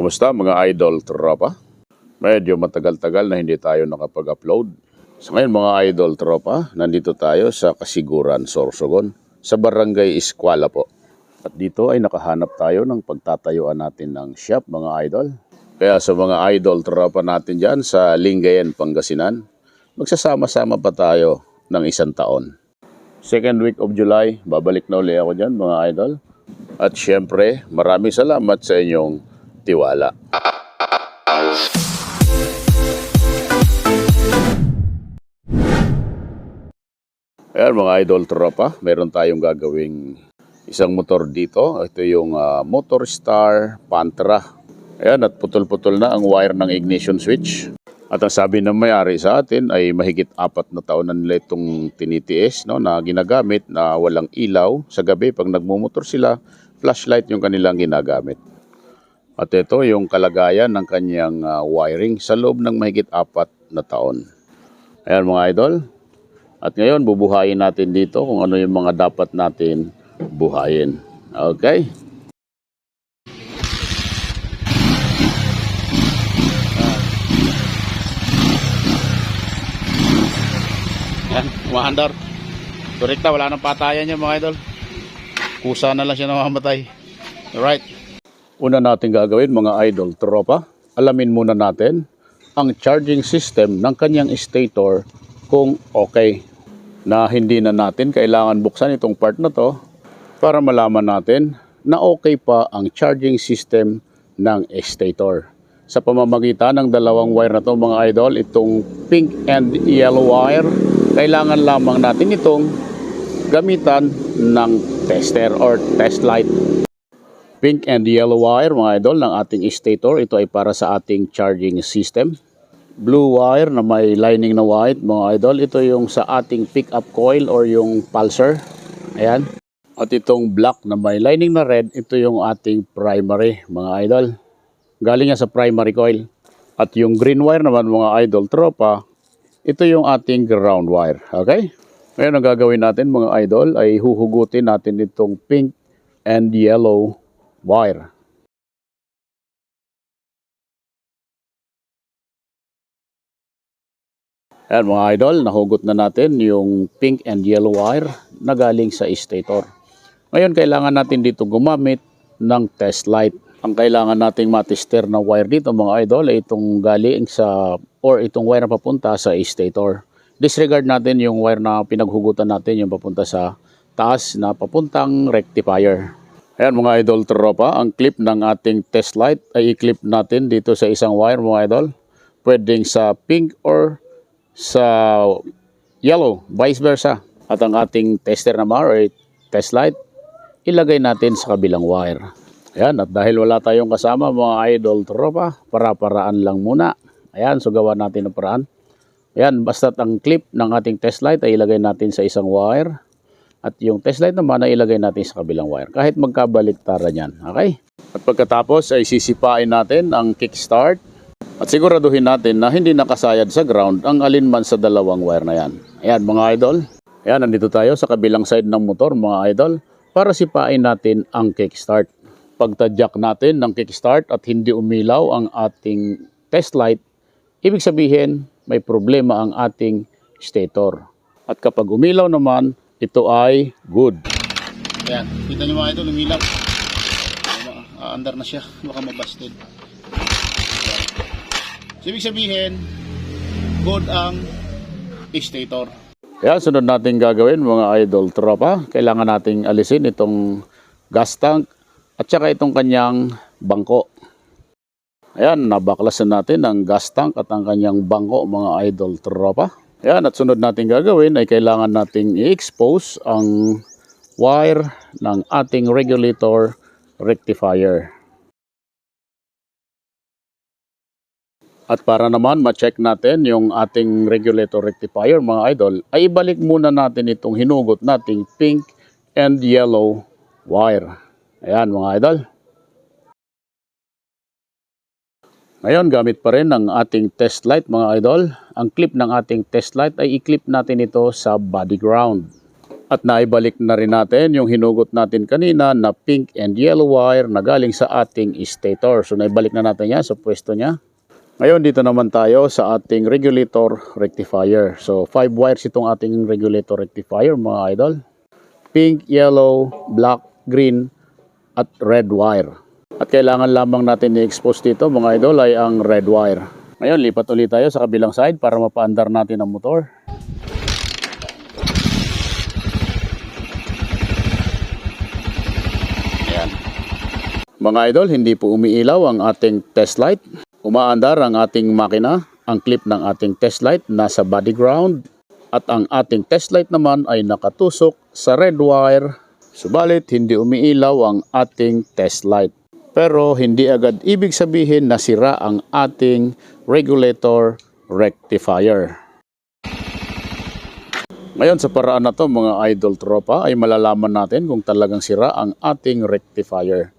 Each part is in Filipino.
Kumusta mga idol tropa? Medyo matagal-tagal na hindi tayo nakapag-upload. So ngayon mga idol tropa, nandito tayo sa Kasiguran, Sorsogon, sa Barangay Eskwala po. At dito ay nakahanap tayo ng pagtatayuan natin ng shop mga idol. Kaya sa mga idol tropa natin dyan sa Lingayen, Pangasinan, magsasama-sama pa tayo ng isang taon. Second week of July, babalik na uli ako dyan mga idol. At syempre, maraming salamat sa inyong tiwala. Ayan mga idol tropa, meron tayong gagawing isang motor dito. Ito yung ah, Motor Star Pantra. Ayan, at putol-putol na ang wire ng ignition switch. At ang sabi ng may-ari sa atin ay mahigit apat na taon na nila itong tinitiis no, na ginagamit na walang ilaw sa gabi. Pag nagmumotor sila, flashlight yung kanilang ginagamit. At ito yung kalagayan ng kanyang ah, wiring sa loob ng mahigit apat na taon. Ayan mga idol. At ngayon, bubuhayin natin dito kung ano yung mga dapat natin buhayin. Okay? Yan, umaandar. Direkta, wala nang patayan niya mga idol. Kusa na lang siya namamatay. Alright. Una natin gagawin mga idol tropa, alamin muna natin ang charging system ng kanyang stator kung okay na hindi na natin kailangan buksan itong part na to para malaman natin na okay pa ang charging system ng stator. Sa pamamagitan ng dalawang wire na to mga idol, itong pink and yellow wire, kailangan lamang natin itong gamitan ng tester or test light. Pink and yellow wire mga idol ng ating stator, ito ay para sa ating charging system blue wire na may lining na white mga idol. Ito yung sa ating pick-up coil or yung pulsar. Ayan. At itong black na may lining na red, ito yung ating primary mga idol. Galing yan sa primary coil. At yung green wire naman mga idol tropa, ito yung ating ground wire. Okay? Ngayon ang gagawin natin mga idol ay huhugutin natin itong pink and yellow wire. Ayan mga idol, nahugot na natin yung pink and yellow wire na galing sa stator. Ngayon kailangan natin dito gumamit ng test light. Ang kailangan nating matester na wire dito mga idol ay itong galing sa or itong wire na papunta sa stator. Disregard natin yung wire na pinaghugutan natin yung papunta sa taas na papuntang rectifier. Ayan mga idol tropa, ang clip ng ating test light ay i-clip natin dito sa isang wire mga idol. Pwedeng sa pink or sa yellow, vice versa. At ang ating tester naman or test light, ilagay natin sa kabilang wire. Ayan, at dahil wala tayong kasama mga idol tropa, para-paraan lang muna. Ayan, so gawa natin ang paraan. Ayan, basta't ang clip ng ating test light ay ilagay natin sa isang wire. At yung test light naman ay ilagay natin sa kabilang wire. Kahit magkabaliktaran yan. Okay? At pagkatapos ay sisipain natin ang kickstart at siguraduhin natin na hindi nakasayad sa ground ang alinman sa dalawang wire na yan. Ayan mga idol. Ayan, nandito tayo sa kabilang side ng motor mga idol para sipain natin ang kickstart. Pagtadyak natin ng kickstart at hindi umilaw ang ating test light, ibig sabihin may problema ang ating stator. At kapag umilaw naman, ito ay good. Ayan, kita nyo mga idol, umilaw. Aandar na siya, baka mabasted. So, ibig sabihin, good ang stator. Kaya sunod natin gagawin mga idol tropa, kailangan nating alisin itong gas tank at saka itong kanyang bangko. Ayan, nabaklasan natin ang gas tank at ang kanyang bangko mga idol tropa. Ayan, at sunod natin gagawin ay kailangan nating i-expose ang wire ng ating regulator rectifier. At para naman ma-check natin yung ating regulator rectifier mga idol, ay ibalik muna natin itong hinugot nating pink and yellow wire. Ayan mga idol. Ngayon gamit pa rin ang ating test light mga idol. Ang clip ng ating test light ay i-clip natin ito sa body ground. At naibalik na rin natin yung hinugot natin kanina na pink and yellow wire na galing sa ating stator. So naibalik na natin yan sa pwesto niya. Ngayon dito naman tayo sa ating regulator rectifier. So 5 wires itong ating regulator rectifier mga idol. Pink, yellow, black, green at red wire. At kailangan lamang natin i-expose dito mga idol ay ang red wire. Ngayon lipat ulit tayo sa kabilang side para mapaandar natin ang motor. Ayan. Mga idol, hindi po umiilaw ang ating test light. Umaandar ang ating makina. Ang clip ng ating test light nasa body ground. At ang ating test light naman ay nakatusok sa red wire. Subalit, hindi umiilaw ang ating test light. Pero hindi agad ibig sabihin na sira ang ating regulator rectifier. Ngayon sa paraan na to mga idol tropa ay malalaman natin kung talagang sira ang ating rectifier.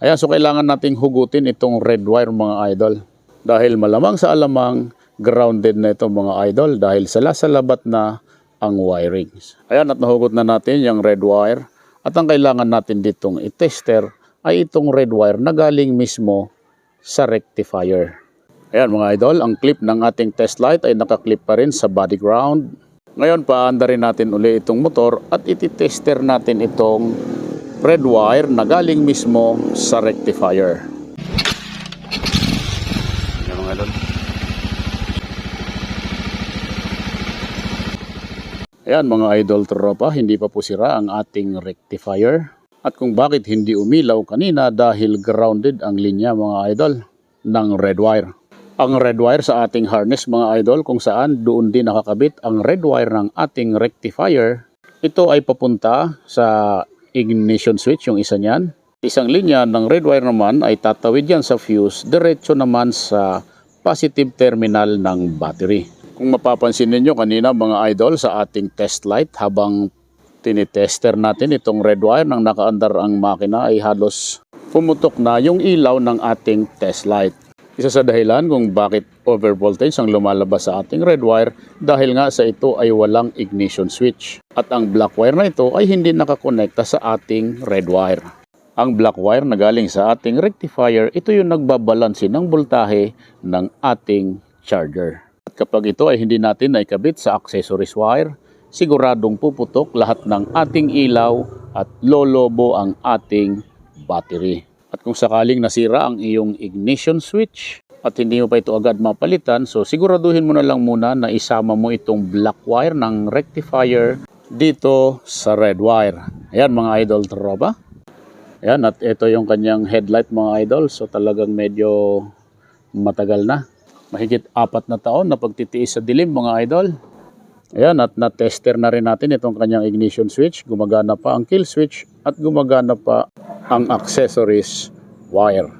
Ayan, so kailangan nating hugutin itong red wire mga idol. Dahil malamang sa alamang grounded na ito mga idol dahil salasalabat na ang wirings. Ayan at nahugot na natin yung red wire. At ang kailangan natin ditong i-tester ay itong red wire na galing mismo sa rectifier. Ayan mga idol, ang clip ng ating test light ay nakaklip pa rin sa body ground. Ngayon paanda rin natin uli itong motor at ititester natin itong red wire na galing mismo sa rectifier. Ayan mga idol. Ayan mga idol tropa, hindi pa po sira ang ating rectifier. At kung bakit hindi umilaw kanina dahil grounded ang linya mga idol ng red wire. Ang red wire sa ating harness mga idol kung saan doon din nakakabit ang red wire ng ating rectifier. Ito ay papunta sa ignition switch yung isa niyan. Isang linya ng red wire naman ay tatawid yan sa fuse, diretso naman sa positive terminal ng battery. Kung mapapansin ninyo kanina mga idol sa ating test light habang tinitester natin itong red wire nang nakaandar ang makina ay halos pumutok na yung ilaw ng ating test light. Isa sa dahilan kung bakit overvoltage ang lumalabas sa ating red wire dahil nga sa ito ay walang ignition switch. At ang black wire na ito ay hindi nakakonekta sa ating red wire. Ang black wire na galing sa ating rectifier, ito yung nagbabalansi ng voltahe ng ating charger. At kapag ito ay hindi natin naikabit sa accessories wire, siguradong puputok lahat ng ating ilaw at lolobo ang ating battery. At kung sakaling nasira ang iyong ignition switch at hindi mo pa ito agad mapalitan, so siguraduhin mo na lang muna na isama mo itong black wire ng rectifier dito sa red wire. Ayan mga idol tropa. Ayan at ito yung kanyang headlight mga idol. So talagang medyo matagal na. Mahigit apat na taon na pagtitiis sa dilim mga idol. Ayan, at na-tester na rin natin itong kanyang ignition switch. Gumagana pa ang kill switch at gumagana pa ang accessories wire.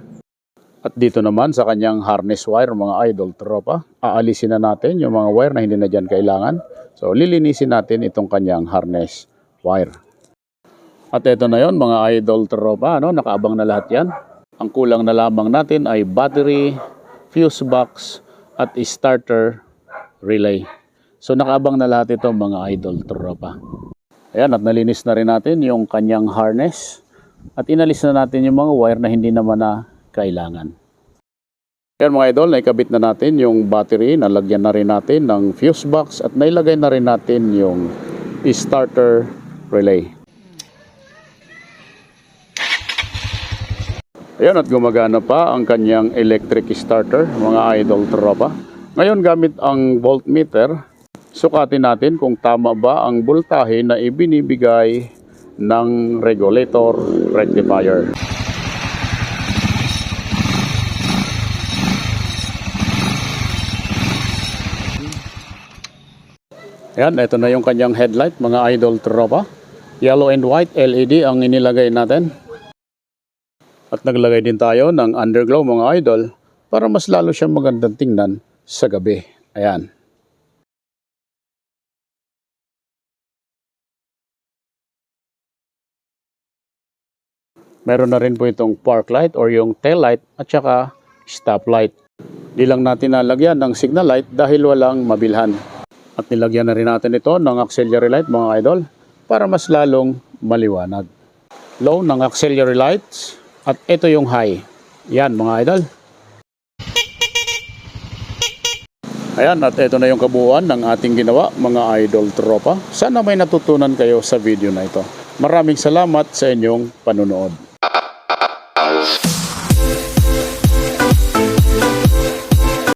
At dito naman sa kanyang harness wire, mga idol tropa, aalisin na natin yung mga wire na hindi na dyan kailangan. So, lilinisin natin itong kanyang harness wire. At ito na yon mga idol tropa, ano, nakaabang na lahat yan. Ang kulang na lamang natin ay battery, fuse box, at starter relay. So nakaabang na lahat ito mga idol tropa. Ayan at nalinis na rin natin yung kanyang harness at inalis na natin yung mga wire na hindi naman na kailangan. Ayan mga idol, naikabit na natin yung battery, nalagyan na rin natin ng fuse box at nailagay na rin natin yung starter relay. Ayan at gumagana pa ang kanyang electric starter mga idol tropa. Ngayon gamit ang voltmeter, sukatin natin kung tama ba ang voltahe na ibinibigay ng regulator rectifier. Ayan, ito na yung kanyang headlight, mga idol tropa. Yellow and white LED ang inilagay natin. At naglagay din tayo ng underglow mga idol para mas lalo siyang magandang tingnan sa gabi. Ayan. Meron na rin po itong park light or yung tail light at saka stop light. Di lang natin nalagyan ng signal light dahil walang mabilhan. At nilagyan na rin natin ito ng auxiliary light mga idol para mas lalong maliwanag. Low ng auxiliary lights at ito yung high. Yan mga idol. Ayan, at ito na yung kabuuan ng ating ginawa, mga idol tropa. Sana may natutunan kayo sa video na ito. Maraming salamat sa inyong panunood.